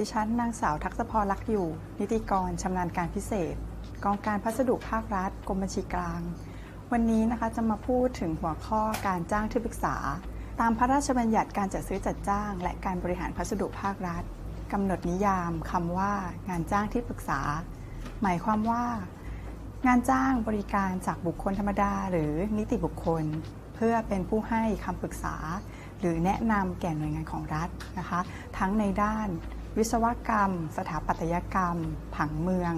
ดิฉันนางสาวทักษพรลักอยู่ นิติกรชำนาญการพิเศษ กองการพัสดุภาครัฐกรมบัญชีกลาง วันนี้นะคะจะมาพูดถึงหัวข้อการจ้างที่ปรึกษา ตามพระราชบัญญัติการจัดซื้อจัดจ้าง และการบริหารพัสดุภาครัฐกำหนดนิยามคำว่างานจ้างที่ปรึกษา หมายความว่า งานจ้างบริการจากบุคคลธรรมดา หรือนิติบุคคล เพื่อเป็นผู้ให้คำปรึกษา หรือแนะนำแก่หน่วยงานของรัฐนะคะ ทั้งในด้าน วิศวกรรม สถาปัตยกรรม ผังเมือง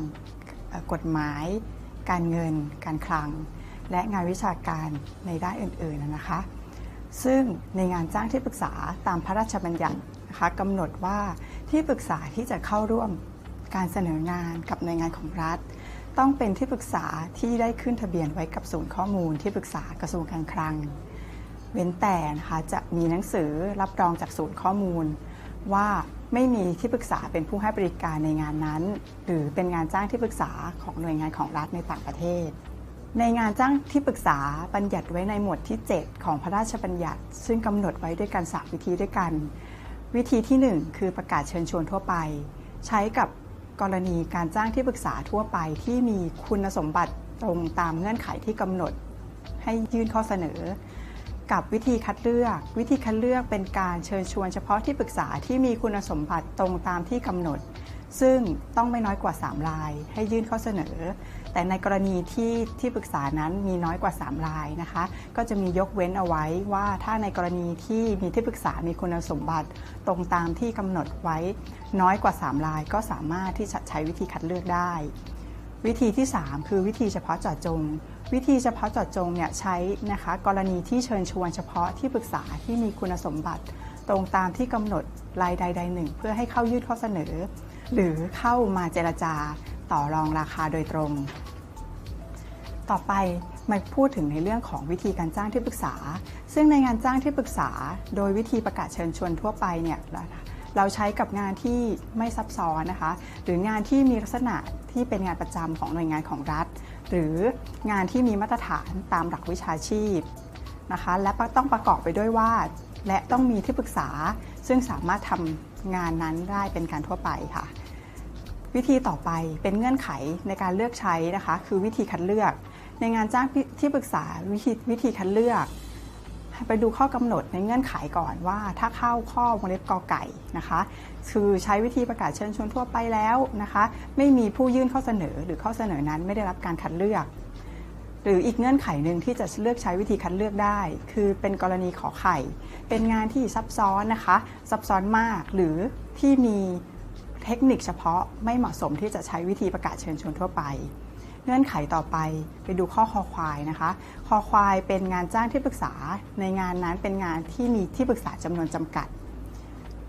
กฎหมาย การเงิน การคลัง และงานวิชาการในด้านอื่นๆนะคะ ซึ่งในงานจ้างที่ปรึกษาตามพระราชบัญญัตินะคะกำหนดว่าที่ปรึกษาที่จะเข้าร่วมการเสนองานกับหน่วยงานของรัฐ ต้องเป็นที่ปรึกษาที่ได้ขึ้นทะเบียนไว้กับศูนย์ข้อมูลที่ปรึกษากระทรวงการคลัง เว้นแต่นะคะจะมีหนังสือรับรองจากศูนย์ข้อมูลว่า ไม่มีที่ปรึกษาเป็นผู้ให้บริการในงานนั้น หรือเป็นงานจ้างที่ปรึกษาของหน่วยงานของรัฐในต่างประเทศ ในงานจ้างที่ปรึกษาบัญญัติไว้ในหมวดที่ 7 ของพระราชบัญญัติ ซึ่งกำหนดไว้ด้วยกัน3วิธีด้วยกัน วิธีที่ 1 คือประกาศเชิญชวนทั่วไป ใช้กับกรณีการจ้างที่ปรึกษาทั่วไปที่มีคุณสมบัติตรงตามเงื่อนไขที่กำหนด ให้ยื่นข้อเสนอ กับวิธีคัดเลือก วิธีคัดเลือกเป็นการเชิญชวนเฉพาะที่ปรึกษาที่มีคุณสมบัติตรงตามที่กำหนด ซึ่งต้องไม่น้อยกว่า 3 ราย ให้ยื่นข้อเสนอ แต่ในกรณีที่ที่ปรึกษานั้นมีน้อยกว่า 3 รายนะคะ ก็จะมียกเว้นเอาไว้ว่าถ้าในกรณีที่มีที่ปรึกษามีคุณสมบัติตรงตามที่กำหนดไว้ น้อยกว่า 3 รายก็สามารถที่จะใช้วิธีคัดเลือกได้ วิธีที่ 3 คือวิธีเฉพาะเจาะจง วิธีเฉพาะเจาะจงเนี่ยใช้นะคะกรณีที่เชิญชวนเฉพาะที่ปรึกษาที่มีคุณสมบัติ ตรงตามที่กำหนดรายใดใดหนึ่ง เพื่อให้เข้ายื่นข้อเสนอ หรือเข้ามาเจรจาต่อรองราคาโดยตรง ต่อไปมาพูดถึงในเรื่องของวิธีการจ้างที่ปรึกษา ซึ่งในงานจ้างที่ปรึกษา โดยวิธีประกาศเชิญชวนทั่วไปเนี่ย เราใช้กับงานที่ไม่ซับซ้อนนะคะ หรืองานที่มีลักษณะที่เป็นงานประจำของหน่วยงานของรัฐ หรืองานที่มีมาตรฐานตามหลักวิชาชีพนะคะ และต้องประกอบไปด้วยว่า และต้องมีที่ปรึกษา ซึ่งสามารถทำงานนั้นได้เป็นการทั่วไปค่ะ วิธีต่อไปเป็นเงื่อนไขในการเลือกใช้นะคะ คือวิธีคัดเลือก ในงานจ้างที่ปรึกษาวิธีวิธีคัดเลือก ไปดูข้อกำหนดในเงื่อนไขก่อนว่า ถ้าเข้าข้อวงเล็บกอไก่นะคะ คือใช้วิธีประกาศเชิญชวนทั่วไปแล้วนะคะ ไม่มีผู้ยื่นข้อเสนอหรือข้อเสนอนั้นไม่ได้รับการคัดเลือก หรืออีกเงื่อนไขหนึ่งที่จะเลือกใช้วิธีคัดเลือกได้ คือเป็นกรณีขอไข่ เป็นงานที่ซับซ้อนนะคะ ซับซ้อนมากหรือที่มีเทคนิคเฉพาะไม่เหมาะสมที่จะใช้วิธีประกาศเชิญชวนทั่วไป เงื่อนไขต่อไปไปดูข้อคอควายนะคะ คอควายเป็นงานจ้างที่ปรึกษา ในงานนั้นเป็นงานที่มีที่ปรึกษาจำนวนจำกัด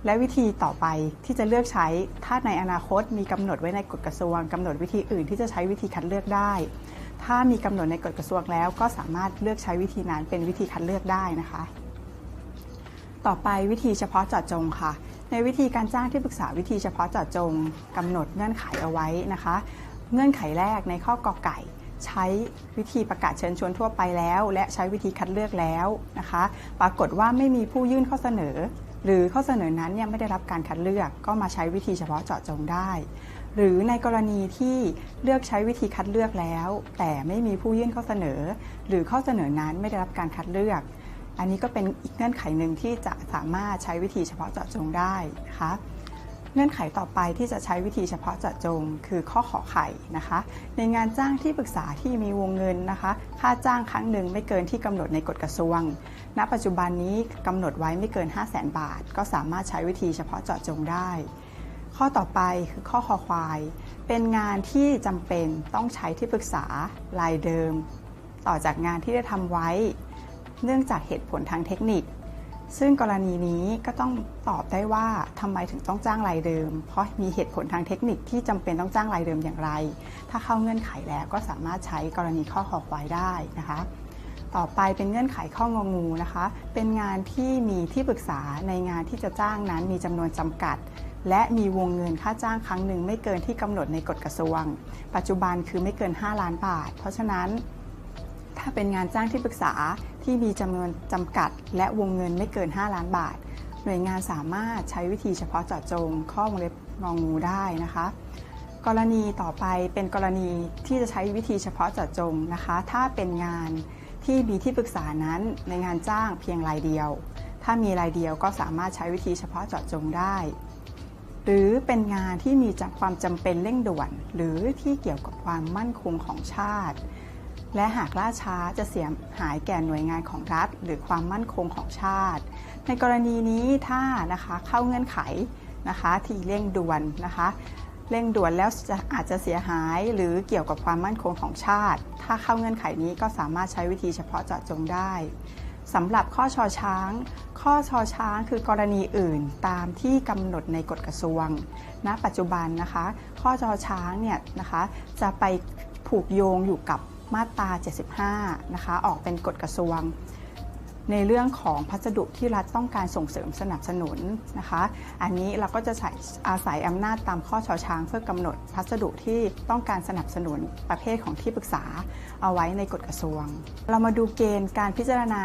และวิธีต่อไปที่จะเลือกใช้ ถ้าในอนาคตมีกำหนดไว้ในกฎกระทรวงกำหนดวิธีอื่นที่จะใช้วิธีคัดเลือกได้ ถ้ามีกำหนดในกฎกระทรวงแล้ว ก็สามารถเลือกใช้วิธีนั้นเป็นวิธีคัดเลือกได้นะคะ ต่อไปวิธีเฉพาะเจาะจงค่ะในวิธีการจ้างที่ปรึกษาวิธีเฉพาะเจาะจงกำหนดเงื่อนไขเอาไว้นะคะ เงื่อนไขแรกในข้อกอไก่ ใช้วิธีประกาศเชิญชวนทั่วไปแล้ว และใช้วิธีคัดเลือกแล้วนะคะ ปรากฏว่าไม่มีผู้ยื่นข้อเสนอ หรือข้อเสนอนั้นยังไม่ได้รับการคัดเลือก ก็มาใช้วิธีเฉพาะเจาะจงได้ หรือในกรณีที่เลือกใช้วิธีคัดเลือกแล้ว แต่ไม่มีผู้ยื่นข้อเสนอ หรือข้อเสนอนั้นไม่ได้รับการคัดเลือก อันนี้ก็เป็นอีกเงื่อนไขหนึ่งที่จะสามารถใช้วิธีเฉพาะเจาะจงได้นะคะ เงื่อนไขต่อไปที่จะใช้วิธีเฉพาะเจาะจง คือข้อขอไข่นะคะ ในงานจ้างที่ปรึกษาที่มีวงเงินนะคะ ค่าจ้างครั้งหนึ่งไม่เกินที่กำหนดในกฎกระทรวง ณ ปัจจุบันนี้กำหนดไว้ไม่เกิน 5 0 0แสนบาท ก็สามารถใช้วิธีเฉพาะเจาะจงได้ ข้อต่อไปคือข้อคอควาย เป็นงานที่จำเป็นต้องใช้ที่ปรึกษารายเดิม ต่อจากงานที่ได้ทำไว้ เนื่องจากเหตุผลทางเทคนิค ซึ่งกรณีนี้ก็ต้องตอบได้ว่าทำไมถึงต้องจ้างรายเดิม เพราะมีเหตุผลทางเทคนิคที่จำเป็นต้องจ้างรายเดิมอย่างไร ถ้าเข้าเงื่อนไขแล้วก็สามารถใช้กรณีข้อขอควายได้นะคะ ต่อไปเป็นเงื่อนไขข้ององูนะคะ เป็นงานที่มีที่ปรึกษาในงานที่จะจ้างนั้นมีจำนวนจำกัด และมีวงเงินค่าจ้างครั้งหนึ่งไม่เกินที่กำหนดในกฎกระทรวง ปัจจุบันคือไม่เกิน 5 ล้านบาท เพราะฉะนั้น ถ้าเป็นงานจ้างที่ปรึกษาที่มีจำนวนจำกัด และวงเงินไม่เกิน 5 ล้านบาท หน่วยงานสามารถใช้วิธีเฉพาะเจาะจง ข้อวงเล็บงองูได้นะคะ กรณีต่อไปเป็นกรณีที่จะใช้วิธีเฉพาะเจาะจงนะคะ ถ้าเป็นงานที่มีที่ปรึกษานั้นในงานจ้างเพียงรายเดียว ถ้ามีรายเดียวก็สามารถใช้วิธีเฉพาะเจาะจงได้ หรือเป็นงานที่มีจากความจำเป็นเร่งด่วน หรือที่เกี่ยวกับความมั่นคงของชาติ และหากล่าช้าจะเสียหายแก่หน่วยงานของรัฐ หรือความมั่นคงของชาติ ในกรณีนี้ถ้านะคะเข้าเงื่อนไขนะคะที่เร่งด่วนนะคะเร่งด่วนแล้วจะอาจจะเสียหายหรือเกี่ยวกับความมั่นคงของชาติ ถ้าเข้าเงื่อนไขนี้ก็สามารถใช้วิธีเฉพาะเจาะจงได้สำหรับข้อชอช้าง ข้อชอช้างคือกรณีอื่นตามที่กำหนดในกฎกระทรวง ณ ปัจจุบันนะคะ ข้อชอช้างเนี่ยนะคะจะไปผูกโยงอยู่กับ มาตรา 75 นะคะ ออกเป็นกฎกระทรวง ในเรื่องของพัสดุที่รัฐต้องการส่งเสริมสนับสนุนนะคะ อันนี้เราก็จะใช้อาศัยอำนาจตามข้อชอช้างเพื่อกำหนดพัสดุที่ต้องการสนับสนุนประเภทของที่ปรึกษาเอาไว้ในกฎกระทรวง เรามาดูเกณฑ์การพิจารณา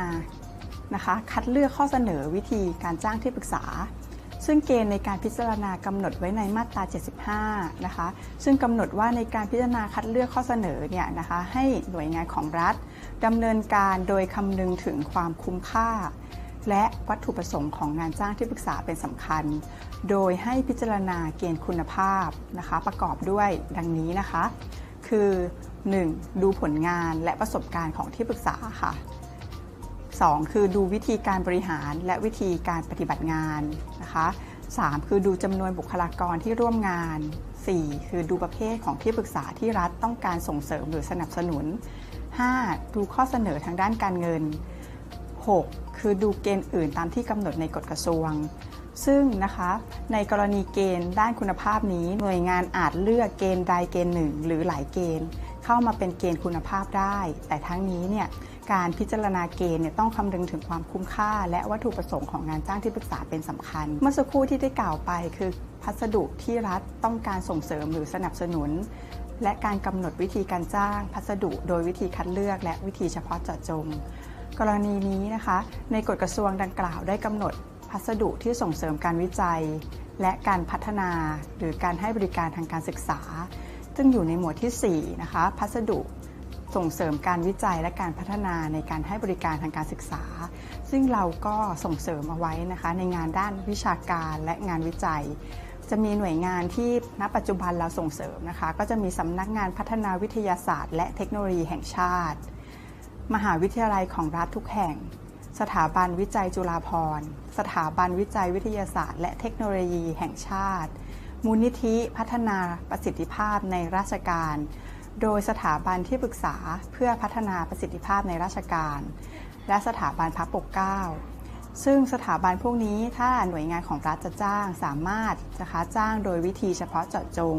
นะคะ คัดเลือกข้อเสนอวิธีการจ้างที่ปรึกษา ซึ่งเกณฑ์ในการพิจารณากำหนดไว้ในมาตรา 75 นะคะ ซึ่งกำหนดว่าในการพิจารณาคัดเลือกข้อเสนอเนี่ยนะคะให้หน่วยงานของรัฐดำเนินการโดยคำนึงถึงความคุ้มค่า และวัตถุประสงค์ของงานจ้างที่ปรึกษาเป็นสำคัญ โดยให้พิจารณาเกณฑ์คุณภาพนะคะ ประกอบด้วยดังนี้นะคะ คือ 1. ดูผลงานและประสบการณ์ของที่ปรึกษาค่ะ 2. คือดูวิธีการบริหารและวิธีการปฏิบัติงานนะคะ 3. คือดูจำนวนบุคลากรที่ร่วมงาน 4. คือดูประเภทของที่ปรึกษาที่รัฐต้องการส่งเสริมหรือสนับสนุน 5. ดูข้อเสนอทางด้านการเงิน 6. คือดูเกณฑ์อื่นตามที่กำหนดในกฎกระทรวง ซึ่งนะคะในกรณีเกณฑ์ด้านคุณภาพนี้หน่วยงานอาจเลือกเกณฑ์ใดเกณฑ์หนึ่ง หรือหลายเกณฑ์ เข้ามาเป็นเกณฑ์คุณภาพได้ แต่ทั้งนี้เนี่ย การพิจารณาเกณฑ์เนี่ยต้องคำนึงถึงความคุ้มค่า และวัตถุประสงค์ของงานจ้างที่ปรึกษาเป็นสำคัญ เมื่อสักครู่ที่ได้กล่าวไปคือพัสดุที่รัฐต้องการส่งเสริมหรือสนับสนุน และการกำหนดวิธีการจ้าง พัสดุโดยวิธีคัดเลือก และวิธีเฉพาะเจาะจง กรณีนี้นะคะ ในกฎกระทรวงดังกล่าวได้กำหนดพัสดุที่ส่งเสริมการวิจัย และการพัฒนา หรือการให้บริการทางการศึกษา ซึ่งอยู่ในหมวดที่4นะคะพัสดุ ส่งเสริมการวิจัยและการพัฒนาในการให้บริการทางการศึกษา ซึ่งเราก็ส่งเสริมเอาไว้นะคะในงานด้านวิชาการและงานวิจัย จะมีหน่วยงานที่ณปัจจุบันเราส่งเสริมนะคะ ก็จะมีสำนักงานพัฒนาวิทยาศาสตร์ และเทคโนโลยีแห่งชาติ มหาวิทยาลัยของรัฐทุกแห่ง สถาบันวิจัยจุฬาภรณ์ สถาบันวิจัยวิทยาศาสตร์ และเทคโนโลยีแห่งชาติ มูลนิธิพัฒนาประสิทธิภาพในราชการ โดยสถาบันที่ปรึกษาเพื่อพัฒนาประสิทธิภาพในราชการ และสถาบันพระปกเก้าซึ่งสถาบันพวกนี้ถ้าหน่วยงานของรัฐจะจ้างสามารถนะคะจ้างโดยวิธีเฉพาะเจาะจง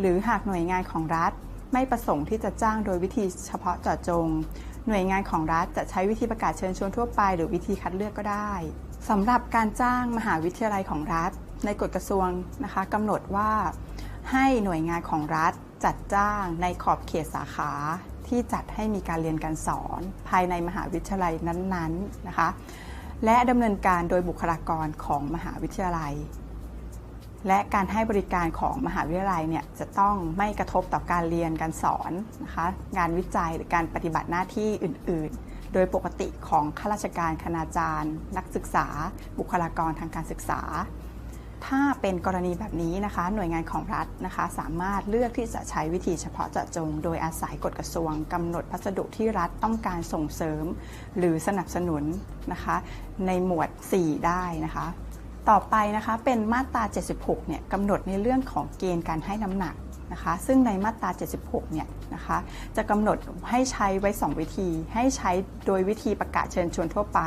หรือหากหน่วยงานของรัฐไม่ประสงค์ที่จะจ้างโดยวิธีเฉพาะเจาะจง หน่วยงานของรัฐจะใช้วิธีประกาศเชิญชวนทั่วไป หรือวิธีคัดเลือกก็ได้สำหรับการจ้างมหาวิทยาลัยของรัฐ ในกฎกระทรวงนะคะกำหนดว่า ให้หน่วยงานของรัฐ จัดจ้างในขอบเขตสาขาที่จัดให้มีการเรียนการสอน ภายในมหาวิทยาลัยนั้นๆนะคะ และดำเนินการโดยบุคลากรของมหาวิทยาลัย และการให้บริการของมหาวิทยาลัยเนี่ยจะต้องไม่กระทบต่อการเรียนการสอนนะคะงานวิจัยหรือการปฏิบัติหน้าที่อื่น ๆ โดยปกติของข้าราชการคณาจารย์ นักศึกษา บุคลากรทางการศึกษา ถ้าเป็นกรณีแบบนี้นะคะหน่วยงานของรัฐนะคะ สามารถเลือกที่จะใช้วิธีเฉพาะเจาะจง โดยอาศัยกฎกระทรวงกำหนดพัสดุที่รัฐต้องการส่งเสริม หรือสนับสนุนนะคะ ในหมวด 4 ได้นะคะ ต่อไปนะคะเป็นมาตรา 76 เนี่ยกำหนดในเรื่องของเกณฑ์การให้น้ำหนักนะคะซึ่งในมาตรา 76 เนี่ยนะคะ จะกำหนดให้ใช้ไว้ 2 วิธี ให้ใช้โดยวิธีประกาศเชิญชวนทั่วไป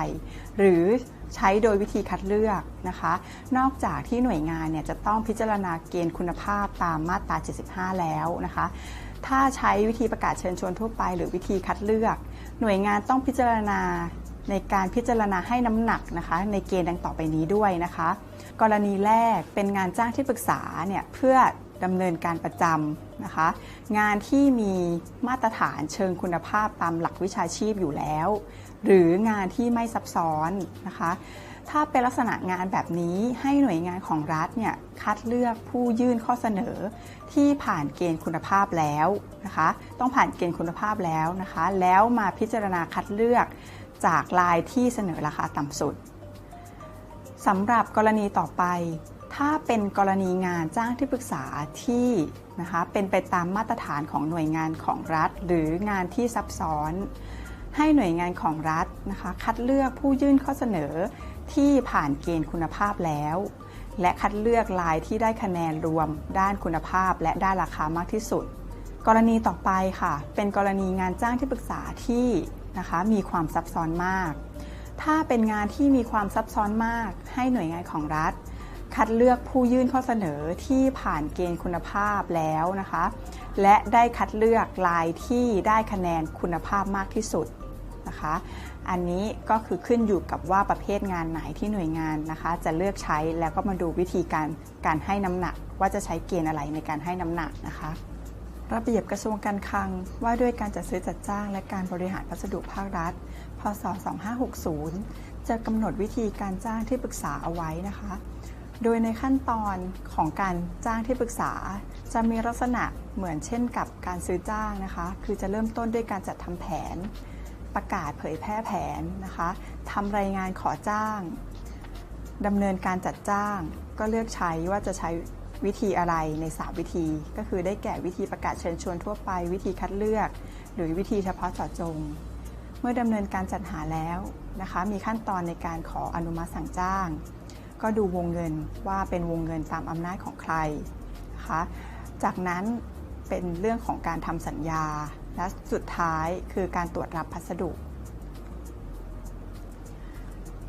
หรือ ใช้โดยวิธีคัดเลือกนะคะ นอกจากที่หน่วยงานเนี่ยจะต้องพิจารณาเกณฑ์คุณภาพตามมาตรา 75 แล้วนะคะ ถ้าใช้วิธีประกาศเชิญชวนทั่วไป หรือวิธีคัดเลือก หน่วยงานต้องพิจารณาในการพิจารณาให้น้ำหนักนะคะ ในเกณฑ์ดังต่อไปนี้ด้วยนะคะ กรณีแรกเป็นงานจ้างที่ปรึกษาเนี่ยเพื่อดำเนินการประจำนะคะ งานที่มีมาตรฐานเชิงคุณภาพตามหลักวิชาชีพอยู่แล้ว หรืองานที่ไม่ซับซ้อนนะคะ ถ้าเป็นลักษณะงานแบบนี้ให้หน่วยงานของรัฐเนี่ยคัดเลือกผู้ยื่นข้อเสนอที่ผ่านเกณฑ์คุณภาพแล้วนะคะ ต้องผ่านเกณฑ์คุณภาพแล้วนะคะ แล้วมาพิจารณาคัดเลือกจากลายที่เสนอราคาต่ำสุดสำหรับกรณีต่อไป ถ้าเป็นกรณีงานจ้างที่ปรึกษาที่นะคะเป็นไปตามมาตรฐานของหน่วยงานของรัฐ หรืองานที่ซับซ้อน ให้หน่วยงานของรัฐนะคะ คัดเลือกผู้ยื่นข้อเสนอที่ผ่านเกณฑ์คุณภาพแล้ว และคัดเลือกลายที่ได้คะแนนรวม ด้านคุณภาพ และด้านราคามากที่สุด กรณีต่อไปค่ะ เป็นกรณีงานจ้างที่ปรึกษาที่นะคะมีความซับซ้อนมาก ถ้าเป็นงานที่มีความซับซ้อนมาก ให้หน่วยงานของรัฐ คัดเลือกผู้ยื่นข้อเสนอที่ผ่านเกณฑ์คุณภาพแล้วนะคะ และได้คัดเลือกลายที่ได้คะแนนคุณภาพมากที่สุด นะคะ อันนี้ก็คือขึ้นอยู่กับว่าประเภทงานไหนที่หน่วยงานนะคะ จะเลือกใช้แล้วก็มาดูวิธีการการให้น้ำหนัก ว่าจะใช้เกณฑ์อะไรในการให้น้ำหนักนะคะ ระเบียบกระทรวงการคลังว่าด้วยการจัดซื้อจัดจ้าง และการบริหารพัสดุภาครัฐ พศ 2560 จะกำหนดวิธีการจ้างที่ปรึกษาเอาไว้นะคะ โดยในขั้นตอนของการจ้างที่ปรึกษาจะมีลักษณะเหมือนเช่นกับการซื้อจ้างนะคะ คือจะเริ่มต้นด้วยการจัดทำแผน ประกาศเผยแพร่แผนนะคะทำรายงานขอจ้างดำเนินการจัดจ้าง ก็เลือกใช้ว่าจะใช้วิธีอะไรใน 3 วิธี ก็คือได้แก่วิธีประกาศเชิญชวนทั่วไป วิธีคัดเลือก หรือวิธีเฉพาะเจาะจง เมื่อดำเนินการจัดหาแล้วนะคะ มีขั้นตอนในการขออนุมัติสั่งจ้าง ก็ดูวงเงินว่าเป็นวงเงินตามอำนาจของใครนะคะ จากนั้นเป็นเรื่องของการทำสัญญา และสุดท้ายคือการตรวจรับพัสดุ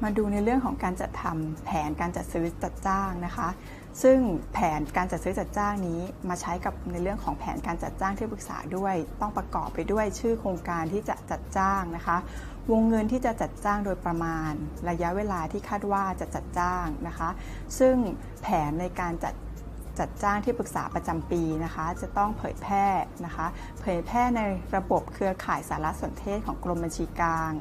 มาดูในเรื่องของการจัดทำแผนการจัดซื้อจัดจ้างนะคะ ซึ่งแผนการจัดซื้อจัดจ้างนี้มาใช้กับในเรื่องของแผนการจัดจ้างที่ปรึกษาด้วย ต้องประกอบไปด้วยชื่อโครงการที่จะจัดจ้างนะคะ วงเงินที่จะจัดจ้างโดยประมาณ ระยะเวลาที่คาดว่าจะจัดจ้างนะคะ ซึ่งแผนในการจัด จัดจ้างที่ปรึกษาประจำปีนะคะ จะต้องเผยแพร่นะคะ เผยแพร่ในระบบเครือข่ายสารสนเทศของกรมบัญชีกลาง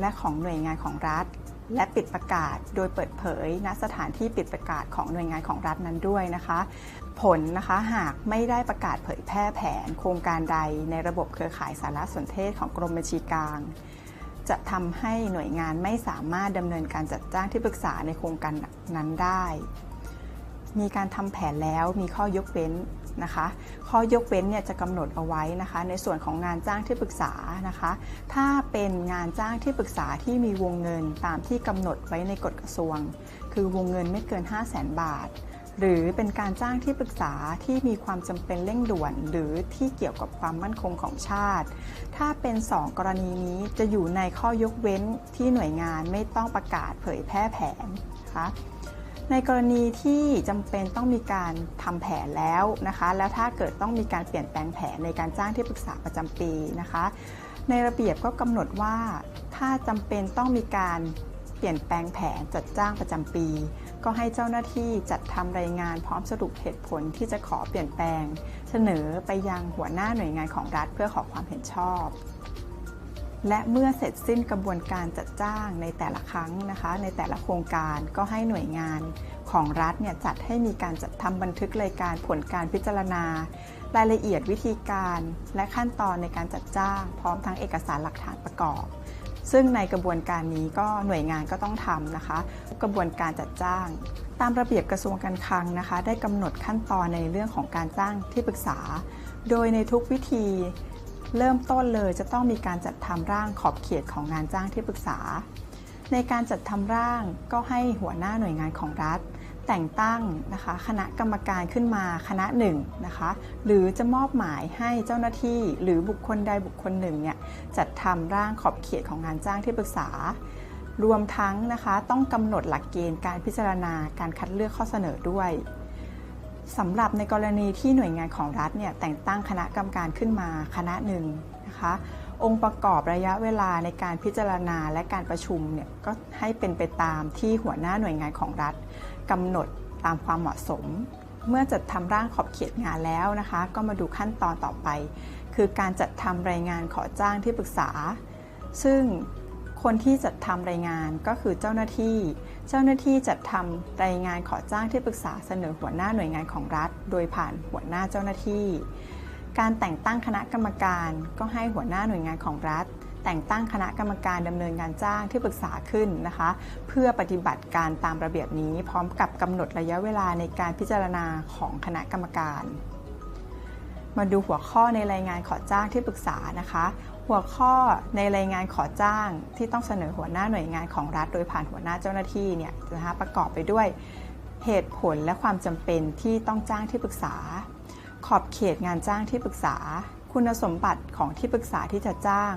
และของหน่วยงานของรัฐ และปิดประกาศโดยเปิดเผยณสถานที่ปิดประกาศของหน่วยงานของรัฐนั้นด้วยนะคะ ผลนะคะหากไม่ได้ประกาศเผยแพร่แผน โครงการใดในระบบเครือข่ายสารสนเทศของกรมบัญชีกลางจะทำให้หน่วยงานไม่สามารถดำเนินการจัดจ้างที่ปรึกษาในโครงการนั้นได้ มีการทำแผนแล้วมีข้อยกเว้นนะคะ ข้อยกเว้นเนี่ยจะกำหนดเอาไว้นะคะ ในส่วนของงานจ้างที่ปรึกษานะคะ ถ้าเป็นงานจ้างที่ปรึกษาที่มีวงเงินตามที่กำหนดไว้ในกฎกระทรวง คือวงเงินไม่เกิน 5 0 0แสนบาท หรือเป็นการจ้างที่ปรึกษาที่มีความจำเป็นเร่งด่วน หรือที่เกี่ยวกับความมั่นคงของชาติ ถ้าเป็น 2 กรณีนี้จะอยู่ในข้อยกเว้นที่หน่วยงานไม่ต้องประกาศเผยแพร่แผนนะคะ ในกรณีที่จำเป็นต้องมีการทำแผนแล้วนะคะ แล้วถ้าเกิดต้องมีการเปลี่ยนแปลงแผนในการจ้างที่ปรึกษาประจำปีนะคะ ในระเบียบก็กำหนดว่าถ้าจำเป็นต้องมีการเปลี่ยนแปลงแผนจัดจ้างประจำปี ก็ให้เจ้าหน้าที่จัดทำรายงานพร้อมสรุปเหตุผลที่จะขอเปลี่ยนแปลง เสนอไปยังหัวหน้าหน่วยงานของรัฐเพื่อขอความเห็นชอบ และเมื่อเสร็จสิ้นกระบวนการจัดจ้างในแต่ละครั้งนะคะ ในแต่ละโครงการก็ให้หน่วยงานของรัฐเนี่ยจัดให้มีการจัดทำบันทึกรายการผลการพิจารณา รายละเอียดวิธีการและขั้นตอนในการจัดจ้าง พร้อมทั้งเอกสารหลักฐานประกอบ ซึ่งในกระบวนการนี้ก็หน่วยงานก็ต้องทำนะคะ กระบวนการจัดจ้าง ตามระเบียบกระทรวงการคลังนะคะ ได้กำหนดขั้นตอนในเรื่องของการจ้างที่ปรึกษา โดยในทุกวิธี เริ่มต้นเลยจะต้องมีการจัดทำร่างขอบเขตของงานจ้างที่ปรึกษา ในการจัดทำร่างก็ให้หัวหน้าหน่วยงานของรัฐ แต่งตั้งนะคะคณะกรรมการขึ้นมาคณะหนึ่งนะคะหรือจะมอบหมายให้เจ้าหน้าที่ หรือบุคคลใดบุคคลหนึ่งเนี่ยจัดทำร่างขอบเขตของงานจ้างที่ปรึกษารวมทั้งนะคะต้องกำหนดหลักเกณฑ์การพิจารณาการคัดเลือกข้อเสนอด้วย สำหรับในกรณีที่หน่วยงานของรัฐเนี่ยแต่งตั้งคณะกรรมการขึ้นมาคณะหนึ่งนะคะองค์ประกอบระยะเวลาในการพิจารณาและการประชุมเนี่ยก็ให้เป็นไปตามที่หัวหน้าหน่วยงานของรัฐกำหนดตามความเหมาะสม เมื่อจัดทำร่างขอบเขตงานแล้วนะคะ ก็มาดูขั้นตอนต่อไป คือการจัดทำรายงานขอจ้างที่ปรึกษา ซึ่ง คนที่จัดทำรายงานก็คือเจ้าหน้าที่ เจ้าหน้าที่จัดทำรายงานขอจ้างที่ปรึกษาเสนอหัวหน้าหน่วยงานของรัฐ โดยผ่านหัวหน้าเจ้าหน้าที่ การแต่งตั้งคณะกรรมการก็ให้หัวหน้าหน่วยงานของรัฐ แต่งตั้งคณะกรรมการดำเนินงานจ้างที่ปรึกษาขึ้นนะคะ เพื่อปฏิบัติการตามระเบียบนี้พร้อมกับกำหนดระยะเวลาในการพิจารณาของคณะกรรมการมาดูหัวข้อในรายงานขอจ้างที่ปรึกษานะคะ หัวข้อในรายงานขอจ้างที่ต้องเสนอหัวหน้าหน่วยงานของรัฐ โดยผ่านหัวหน้าเจ้าหน้าที่เนี่ยนะคะประกอบไปด้วยเหตุผลและความจำเป็นที่ต้องจ้างที่ปรึกษา ขอบเขตงานจ้างที่ปรึกษา คุณสมบัติของที่ปรึกษาที่จะจ้าง